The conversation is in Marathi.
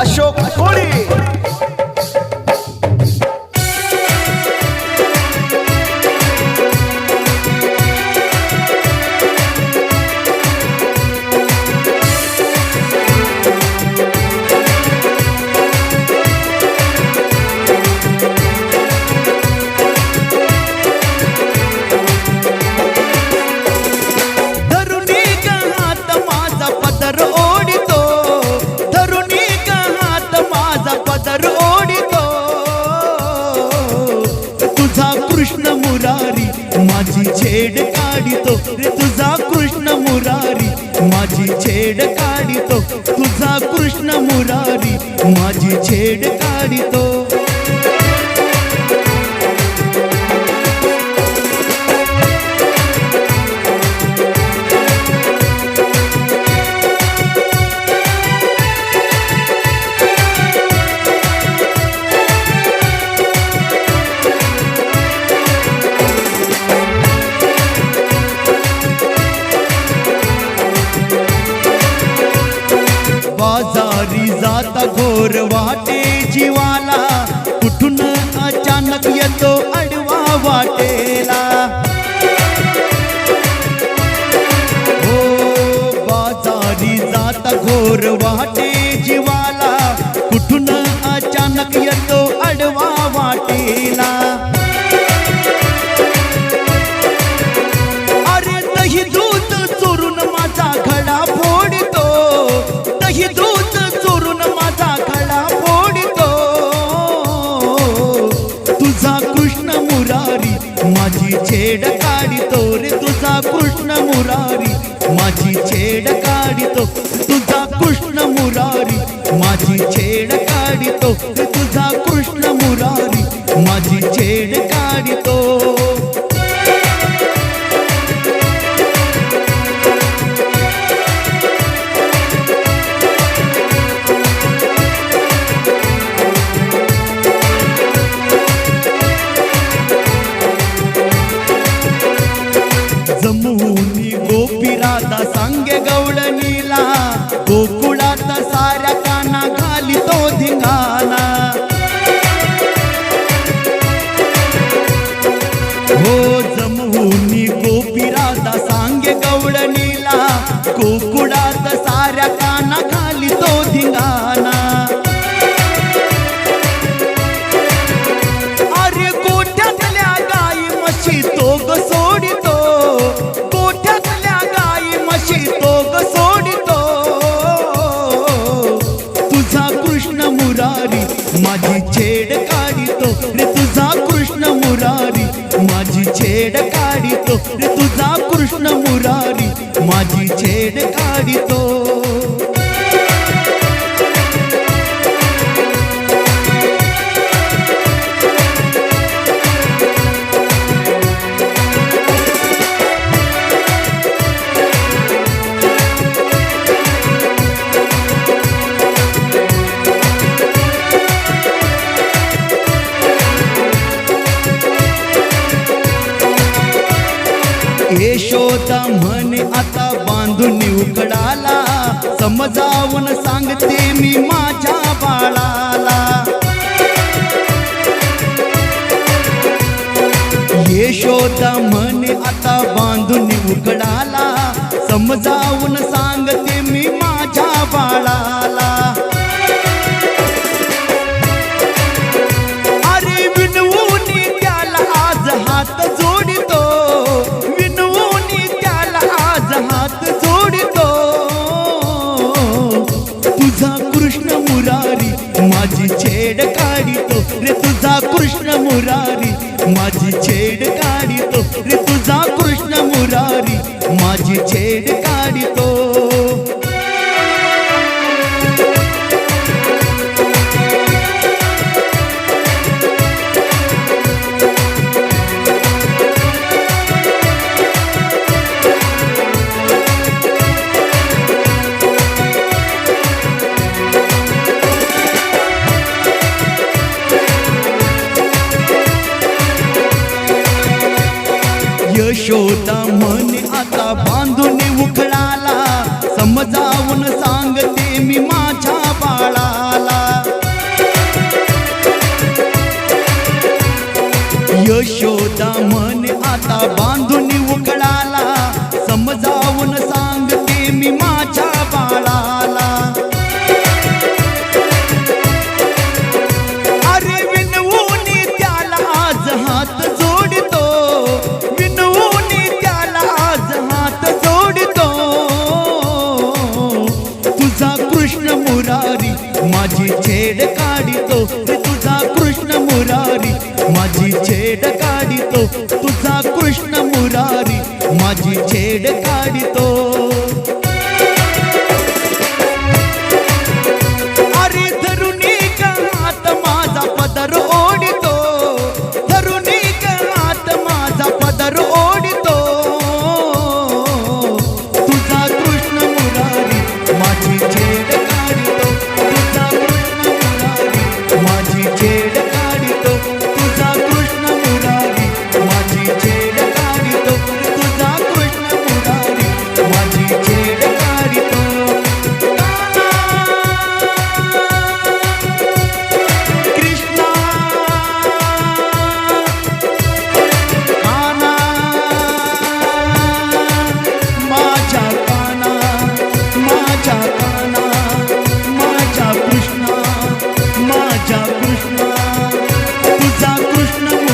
ಅಶೋಕ್ ಕೋಳಿ काढितो. रे तुझा कृष्ण मुरारी माझी छेड काढितो. तुझा कृष्ण मुरारी माझी छेड काढितो. बाजारी घोर वाटे जीवाला. कुठून अचानक येतो अडवा वाटेला. हो बाजारी जाता घोर वाटे मुरारी माझी छेड काढितो तुझा कृष्ण मुरारी. माझी छेड काढितो तुझा कृष्ण मुरारी माझी गवळणीला गोकुळात साऱ्या काना खाली माझी छेड काढितो रे तुझा कृष्ण मुरारी माझी छेड काढितो यशोदा म्हणे आता बांधून उकडाला समजावून सांगते मी माझ्या बाळाला. यशोदा म्हणे आता बांधून उकडाला समजावून सांगते मी माझ्या बाळाला. माझी छेड काढितो. यशोदा म्हणे हाता बांधून उखळाला समजावून सांगते मी माझ्या बाळाला. यशोदा मन आता बांधून no